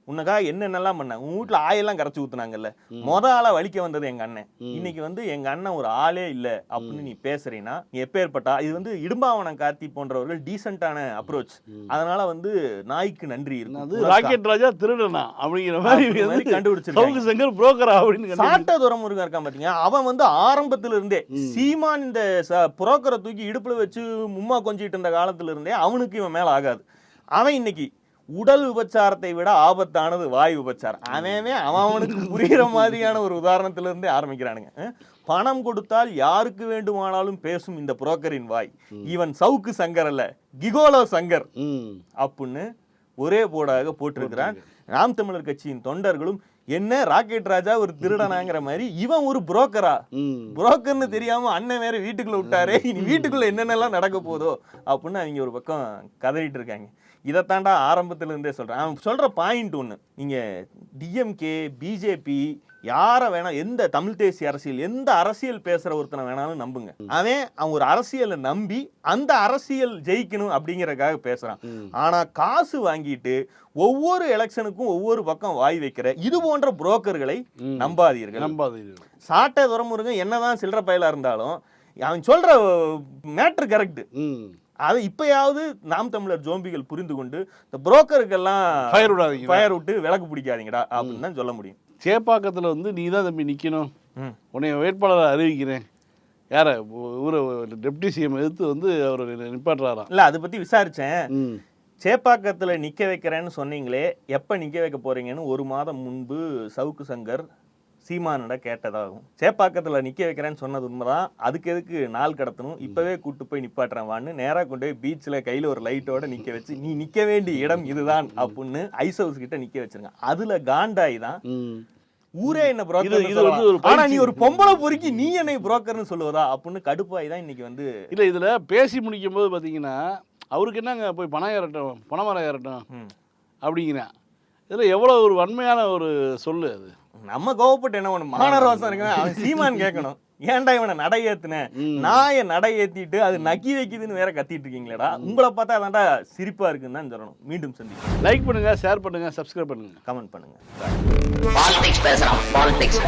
S3: ம்
S2: உன்னக்கா என்னென்னலாம் பண்ணாங்க உன் வீட்டுல ஆயெல்லாம் கரைச்சு ஊத்துனாங்கல்ல. மொத ஆளா வலிக்க வந்தது எங்க அண்ணன். இன்னைக்கு வந்து எங்க அண்ணன் ஒரு ஆளே இல்ல அப்படின்னு நீ பேசுறீன்னா நீ எப்பேற்பட்டா இது வந்து இடும்பாவனம் கார்த்தி போன்றவர்கள் டீசென்டான அப்ரோச் அதனால வந்து நாய்க்கு நன்றி இருக்கு
S3: ராக்கெட் ராஜா திருடனா அப்படிங்கிற மாதிரி
S2: கண்டுபிடிச்சிருக்காங்க.
S3: சங்கர் புரோக்கரா அப்படின்னு
S2: சாட்ட துரமுருகன் இருக்கான் பாத்தீங்க அவன் வந்து ஆரம்பத்துல இருந்தே சீமான் இந்த புரோக்கரை தூக்கி இடுப்புல வச்சு மும்மா கொஞ்சிட்டு இருந்த காலத்துல இருந்தே அவனுக்கு இவன் மேல ஆகாது. அவன் இன்னைக்கு உடல் விபச்சாரத்தை விட ஆபத்தானது வாய் விபச்சாரம் அவன் அவன் அவனுக்கு புரிகிற மாதிரியான ஒரு உதாரணத்துல இருந்தே ஆரம்பிக்கிறானுங்க? பணம் கொடுத்தால் யாருக்கு வேண்டுமானாலும் பேசும் இந்த புரோக்கரின் வாய். இவன் சவுக்கு சங்கர் அல்ல கிகோலோ சங்கர். அப்படின்னு ஒரே போர்டாக போட்டிருக்கிறான். நாம் தமிழர் கட்சியின் தொண்டர்களும் என்ன ராக்கெட் ராஜா ஒரு திருடனாங்கிற மாதிரி இவன் ஒரு புரோக்கரா? புரோக்கர்னு தெரியாம அண்ணன் வேற வீட்டுக்குள்ள விட்டாரே இனி வீட்டுக்குள்ள என்னென்னலாம் நடக்க போதோ அப்படின்னு அவங்க ஒரு பக்கம் கதறிட்டு இருக்காங்க. இதைத்தாண்டா ஆரம்பத்துல இருந்தே சொல்றேன். அவன் சொல்ற பாயிண்ட் ஒண்ணு. நீங்க டிஎம்கே பிஜேபி யாரை வேணா எந்த தமிழ் தேசிய அரசியல் எந்த அரசியல் பேசுற ஒருத்தனை வேணாலும் நம்புங்க. அவன் அவன் ஒரு அரசியலை நம்பி அந்த அரசியல் ஜெயிக்கணும் அப்படிங்கறதுக்காக பேசுறான். ஆனா காசு வாங்கிட்டு ஒவ்வொரு எலெக்ஷனுக்கும் ஒவ்வொரு பக்கம் வாய் வைக்கிற இது போன்ற புரோக்கர்களை நம்பாதீர்கள்.
S3: நம்பாதீர்கள்.
S2: சாட்டை துறமுருகன் என்னதான் சில்லற பயலா இருந்தாலும் அவன் சொல்ற மேட்ரு கரெக்ட் அது இப்பயாவது நாம் தமிழர் ஜோம்பிகள் புரிந்து கொண்டு இந்த புரோக்கருக்கெல்லாம்
S3: ஃபயர் விடாதீங்க.
S2: ஃபயர் விட்டு விளக்கு பிடிக்காதீங்கடா அப்படின்னு தான் சொல்ல முடியும்.
S3: சேப்பாக்கத்தில் வந்து நீ தான் தம்பி நிற்கணும்
S2: ம்.
S3: உன்னை வேட்பாளரை அறிவிக்கிறேன். யாரை? ஊரை டெப்டி சிஎம் எதிர்த்து வந்து அவர் நிப்பாட்டுறாராம்.
S2: இல்ல அதை பத்தி விசாரிச்சேன்.
S3: ம்.
S2: சேப்பாக்கத்துல நிக்க வைக்கிறேன்னு சொன்னீங்களே எப்ப நிக்க வைக்க போறீங்கன்னு ஒரு மாதம் முன்பு சவுக்கு சங்கர் சீமானிட கேட்டதாகும். சேப்பாக்கத்துல நிக்க வைக்கிறேன்னு சொன்னது உண்மைதான். அதுக்கு எதுக்கு நாள் கடத்தணும்? இப்பவே கூட்டு போய் நிப்பாட்டுறேன் வான்னு நேரா கொண்டு போய் பீச்ல கையில ஒரு லைட்டோட நிக்க வச்சு நீ நிக்க வேண்டிய இடம் இதுதான் அப்படின்னு ஐஸ் ஹவுஸ் கிட்ட நிக்க வச்சிருங்க அதுல காண்டாய் தான் ஊரே என்ன புரோக்கர்
S3: இது வந்து ஒரு
S2: ஆனா நீ. ஒரு பொம்பளை பொறுக்கி நீ என்னை புரோக்கர்னு சொல்லுவதா? அப்படின்னு கடுப்பாய் தான் இன்னைக்கு வந்து
S3: இல்லை இதில் பேசி முடிக்கும் போது பார்த்தீங்கன்னா அவருக்கு என்னங்க போய் பணம் ஏறட்டும் பணமரம் ஏறட்டும். அப்படிங்கிறேன். இதில் எவ்வளோ ஒரு வன்மையான ஒரு சொல்லு அது.
S2: நம்ம கோவப்பட்டு என்ன பண்ணணும் மானரோசம் இருக்கு அவன் சீமான் கேட்கணும். ஏன்டா இவனை நடை ஏத்துன நாயை நடை ஏத்திட்டு அது நக்கி வைக்குதுன்னு வேற கத்திட்டு இருக்கீங்களேடா உங்களை பார்த்தா அதான்டா சிரிப்பா இருக்குன்னு தான் சொல்லணும். மீண்டும் சந்திப்போம்
S3: லைக் பண்ணுங்கள் ஷேர் பண்ணுங்கள் சப்ஸ்கிரைப் பண்ணுங்கள்
S2: கமெண்ட் பண்ணுங்க.
S12: பாலிடிக்ஸ் பேசுறான் பாலிடிக்ஸ்